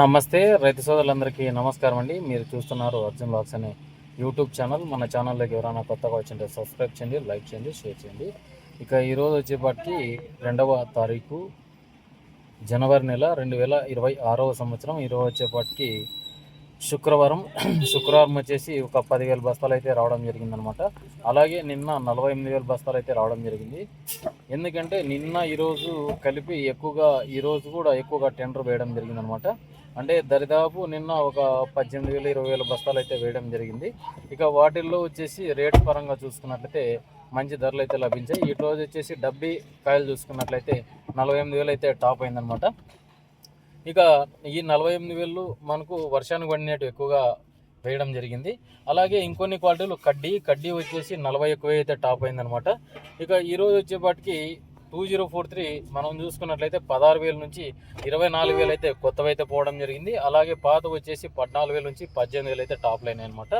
నమస్తే రైతు సోదరులందరికీ నమస్కారం అండి. మీరు చూస్తున్నారు అర్జున్ లాక్స్ అనే యూట్యూబ్ ఛానల్. మన ఛానల్లోకి ఎవరైనా కొత్తగా వచ్చింటే సబ్స్క్రైబ్ చేయండి లైక్ చేయండి షేర్ చేయండి. ఇక ఈరోజు వచ్చేపాటికి రెండవ తారీఖు జనవరి నెల రెండు వేల ఇరవై ఆరవ సంవత్సరం. ఈరోజు వచ్చేపాటికి శుక్రవారం శుక్రవారం వచ్చేసి ఒక పదివేల బస్తాలు అయితే రావడం జరిగిందనమాట. అలాగే నిన్న నలభై ఎనిమిది వేల బస్తాలు అయితే రావడం జరిగింది. ఎందుకంటే నిన్న ఈరోజు కలిపి ఎక్కువగా ఈరోజు కూడా ఎక్కువగా టెండర్ వేయడం జరిగిందనమాట. అంటే దరిదాపు నిన్న ఒక పద్దెనిమిది వేల ఇరవై వేల బస్తాలు అయితే వేయడం జరిగింది. ఇక వాటిల్లో వచ్చేసి రేట్ పరంగా చూసుకున్నట్లయితే మంచి ధరలు అయితే లభించాయి. ఈ రోజు వచ్చేసి డబ్బీ కాయలు చూసుకున్నట్లయితే నలభై ఎనిమిది వేలు అయితే టాప్ అయిందనమాట. ఇక ఈ నలభై ఎనిమిది వేలు మనకు వర్షానికి పడినట్టు ఎక్కువగా వేయడం జరిగింది. అలాగే ఇంకొన్ని క్వాలిటీలు కడ్డీ. కడ్డీ వచ్చేసి నలభై ఎక్కువ అయితే టాప్ అయిందనమాట. ఇక ఈరోజు వచ్చేపాటికి టూ జీరో ఫోర్ త్రీ మనం చూసుకున్నట్లయితే పదహారు వేల నుంచి ఇరవై నాలుగు వేలు అయితే కొత్తవి అయితే పోవడం జరిగింది. అలాగే పాత వచ్చేసి పద్నాలుగు వేల నుంచి పద్దెనిమిది వేలు అయితే టాప్ లైన్ అనమాట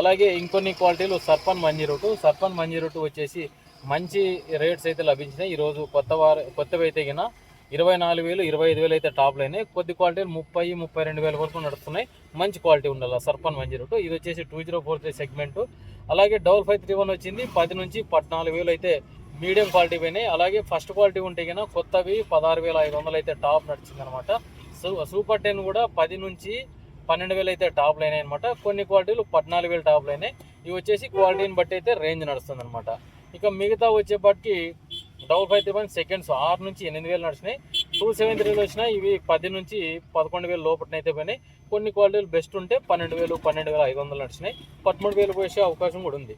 అలాగే ఇంకొన్ని క్వాలిటీలు సర్పన్ మంజీ రూటు సర్పన్ మంజీ రూటు వచ్చేసి మంచి రేట్స్ అయితే లభించినాయి. ఈరోజు కొత్త వారు కొత్తవి అయితే గిన ఇరవై నాలుగు వేలు ఇరవై ఐదు వేలు అయితే టాప్ లైన్ కొద్ది క్వాలిటీలు ముప్పై ముప్పై రెండు వేల వరకు నడుస్తున్నాయి. మంచి క్వాలిటీ ఉండాలి. సర్పన్ వన్ జీరో టూ ఇది వచ్చేసి two zero four three segment అలాగే డబల్ ఫైవ్ త్రీ వన్ వచ్చింది. పది నుంచి పద్నాలుగు వేలు అయితే మీడియం క్వాలిటీ పోయినాయి. అలాగే ఫస్ట్ క్వాలిటీ ఉంటే కన్నా కొత్తవి పదహారు వేల ఐదు వందలు అయితే టాప్ నడిచింది అనమాట సూ సూపర్ టెన్ కూడా పది నుంచి పన్నెండు వేలు అయితే టాప్ లైన్ అనమాట కొన్ని క్వాలిటీలు పద్నాలుగు వేలు టాప్ అయినాయి ఇవి వచ్చేసి క్వాలిటీని బట్టి అయితే రేంజ్ నడుస్తుంది అనమాట ఇక మిగతా వచ్చేపటికి double five three one seconds ఆరు నుంచి ఎనిమిది వేలు నడిచినాయి. టూ సెవెన్ త్రీలు వచ్చినాయి. ఇవి పది నుంచి పదకొండు వేలు లోపలనైతే పోయినాయి. కొన్ని క్వాలిటీలు బెస్ట్ ఉంటే పన్నెండు వేలు పన్నెండు వేల ఐదు వందలు నడిచినాయి. పదమూడు వేలు పోసే అవకాశం కూడా ఉంది.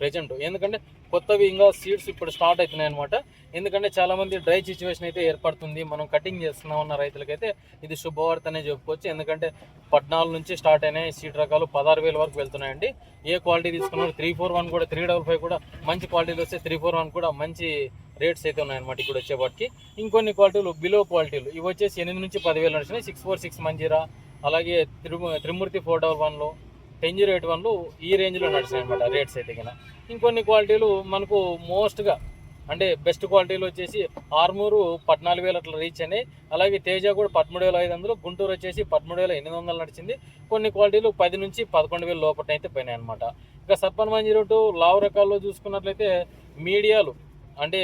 ప్రజెంట్. ఎందుకంటే కొత్తవి ఇంకా సీడ్స్ ఇప్పుడు స్టార్ట్ అవుతున్నాయి అనమాట ఎందుకంటే చాలా మంది డ్రై సిచ్యువేషన్ అయితే ఏర్పడుతుంది. మనం కటింగ్ చేస్తున్నాం ఉన్న రైతులకైతే ఇది శుభవార్త అనే చెప్పుకోవచ్చు. ఎందుకంటే పద్నాలుగు నుంచి స్టార్ట్ అయినాయి. సీడ్ రకాలు పదహారు వేల వరకు వెళ్తున్నాయండి. ఏ క్వాలిటీ తీసుకున్నారు? త్రీ ఫోర్ వన్ కూడా త్రీ డబల్ ఫైవ్ కూడా మంచి క్వాలిటీలు వస్తే త్రీ ఫోర్ వన్ కూడా మంచి రేట్స్ అయితే ఉన్నాయన్నమాట ఇప్పుడు వచ్చేపాటికి ఇంకొన్ని క్వాలిటీలు బిలో క్వాలిటీలు. ఇవి వచ్చేసి ఎనిమిది నుంచి పదివేలు నడిచినాయి. సిక్స్ ఫోర్ సిక్స్ మంజీరా అలాగే త్రిమూర్తి ఫోర్ డబల్ వన్లో టెన్ జీరో ఎయిట్ వన్లు ఈ రేంజ్లో నడిచినాయి అనమాట రేట్స్ అయితే కన్నా ఇంకొన్ని క్వాలిటీలు మనకు మోస్ట్గా అంటే బెస్ట్ క్వాలిటీలు వచ్చేసి ఆర్మూరు పద్నాలుగు వేలు అట్లా రీచ్ అయినాయి. అలాగే తేజ కూడా పదమూడు వేల ఐదు వందలు గుంటూరు వచ్చేసి పదమూడు వేల ఎనిమిది వందలు నడిచింది. కొన్ని క్వాలిటీలు పది నుంచి పదకొండు వేల లోపల అయితే పోయినాయి అనమాట ఇక సర్పన్ వన్ జీరో టూ లావు రకాల్లో చూసుకున్నట్లయితే మీడియాలు అంటే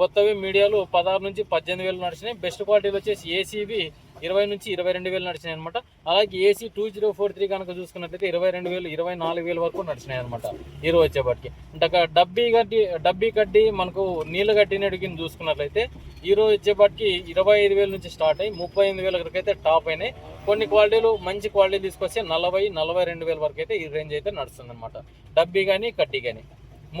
కొత్తవి మీడియాలు పదహారు నుంచి పద్దెనిమిది వేలు నడిచినాయి. బెస్ట్ క్వాలిటీలు వచ్చేసి ఏసీవి ఇరవై నుంచి ఇరవై రెండు వేలు నడిచినాయి అనమాట అలాగే AC two zero four three కనుక చూసుకున్నట్లయితే ఇరవై రెండు వేలు ఇరవై నాలుగు వేల వరకు నడిచినాయి అనమాట ఈరోజు వచ్చేపాటికి అంటే అక్కడ డబ్బీ గడ్డి డబ్బీ కడ్డి మనకు నీళ్ళు గడ్డినడు కింద చూసుకున్నట్లయితే ఈరోజు వచ్చేపాటికి ఇరవై ఐదు వేల నుంచి స్టార్ట్ అయ్యి ముప్పై ఎనిమిది వేల వరకు అయితే టాప్ అయినాయి. కొన్ని క్వాలిటీలు మంచి క్వాలిటీ తీసుకొస్తే నలభై నలభై రెండు వేల వరకు అయితే ఈ రేంజ్ అయితే నడుస్తుంది అనమాట డబ్బీ కానీ కడ్డీ కానీ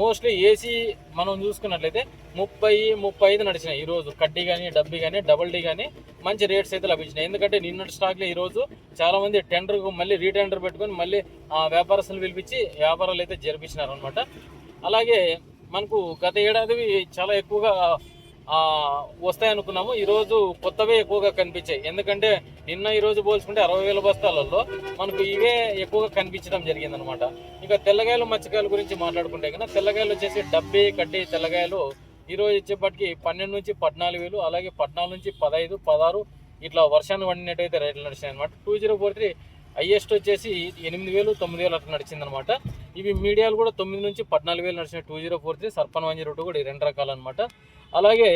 మోస్ట్లీ ఏసీ మనం చూసుకున్నట్లయితే ముప్పై ముప్పై ఐదు నడిచినాయి. ఈరోజు కడ్డీ కానీ డబ్బీ కానీ డబుల్ డీ కానీ మంచి రేట్స్ అయితే లభించినాయి. ఎందుకంటే నిన్నటి స్టాక్లో ఈరోజు చాలామంది టెండర్ మళ్ళీ రీటెండర్ పెట్టుకొని మళ్ళీ ఆ వ్యాపారస్తులు పిలిపించి వ్యాపారాలు అయితే జరిపించినారు అనమాట అలాగే మనకు గత ఏడాది చాలా ఎక్కువగా వస్తాయి అనుకున్నాము. ఈరోజు కొత్తవే ఎక్కువగా కనిపించాయి. ఎందుకంటే నిన్న ఈరోజు పోల్చుకుంటే అరవై వేల బస్తాలలో మనకు ఇవే ఎక్కువగా కనిపించడం జరిగిందనమాట ఇంకా తెల్లగాయలు మచ్చకాయల గురించి మాట్లాడుకుంటే కన్నా తెల్లగాయలు వచ్చేసి డబ్బే కడ్డీ తెల్లగాయలు ఈరోజు వచ్చేప్పటికి పన్నెండు నుంచి పద్నాలుగు వేలు అలాగే పద్నాలుగు నుంచి పదహైదు పదహారు ఇట్లా వర్షాన్ని పడినట్టయితే రేట్లు నడిచాయి అనమాట two zero four three highest వచ్చేసి ఎనిమిది వేలు తొమ్మిది వేలు అట్లా నడిచింది అనమాట ఇవి మీడియాలు కూడా తొమ్మిది నుంచి పద్నాలుగు వేలు నడిచిన టూ జీరో ఫోర్ త్రీ సర్పన్ వన్ జీరో టూ కూడా ఈ రెండు రకాలు అనమాట అలాగే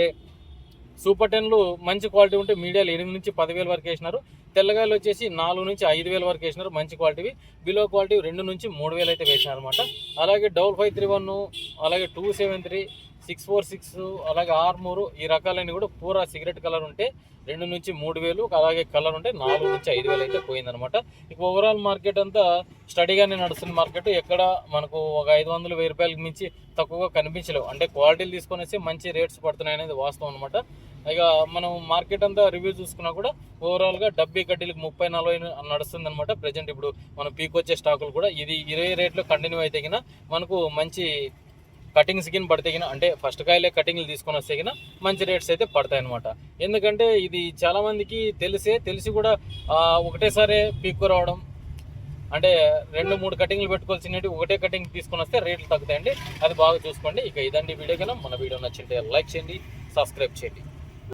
సూపర్ టెన్లు మంచి క్వాలిటీ ఉంటే మీడియాలు ఎనిమిది నుంచి పదివేల వరకు వేసినారు. తెల్లగాయలు వచ్చేసి నాలుగు నుంచి ఐదు వేల వరకు వేసినారు. మంచి క్వాలిటీవి. బిలో క్వాలిటీ రెండు నుంచి మూడు వేలు అయితే వేసినారు అనమాట అలాగే డబుల్ ఫైవ్ త్రీ వన్ అలాగే two seven three six four six అలాగే ఆర్మూరు ఈ రకాలన్నీ కూడా పూరా సిగరెట్ కలర్ ఉంటే రెండు నుంచి మూడు వేలు అలాగే కలర్ ఉంటే నాలుగు నుంచి ఐదు వేలు అయితే పోయిందనమాట. ఇక ఓవరాల్ మార్కెట్ అంతా స్టడీగానే నడుస్తుంది మార్కెట్ ఎక్కడ మనకు ఒక ఐదు వందలు వెయ్యి రూపాయలకి మించి తక్కువగా కనిపించలేవు. అంటే క్వాలిటీలు తీసుకొని మంచి రేట్స్ పడుతున్నాయి అనేది వాస్తవం అనమాట ఇక మనం మార్కెట్ అంతా రివ్యూ చూసుకున్నా కూడా ఓవరాల్గా డెబ్బై కడ్డీలకు ముప్పై నలభై నడుస్తుంది అనమాట ప్రజెంట్ ఇప్పుడు మనం పీక్ వచ్చే స్టాకులు కూడా ఇది ఇరవై రేట్లో కంటిన్యూ అయితే మనకు మంచి కటింగ్స్ కింద పడితే గిన అంటే ఫస్ట్ కాయలే కటింగ్లు తీసుకొని వస్తే కింద మంచి రేట్స్ అయితే పడతాయి అనమాట ఎందుకంటే ఇది చాలా మందికి తెలిసే తెలిసి కూడా ఒకటేసారే ఒకటేసారి పీక్కు రావడం అంటే రెండు మూడు కటింగ్లు పెట్టుకోవాల్సినవి ఒకటే కటింగ్ తీసుకొని వస్తే రేట్లు తగ్గుతాయండి. అది బాగా చూసుకోండి. ఇక ఇదండి వీడియో కన్నా మన వీడియో నచ్చింటే లైక్ చేయండి సబ్స్క్రైబ్ చేయండి.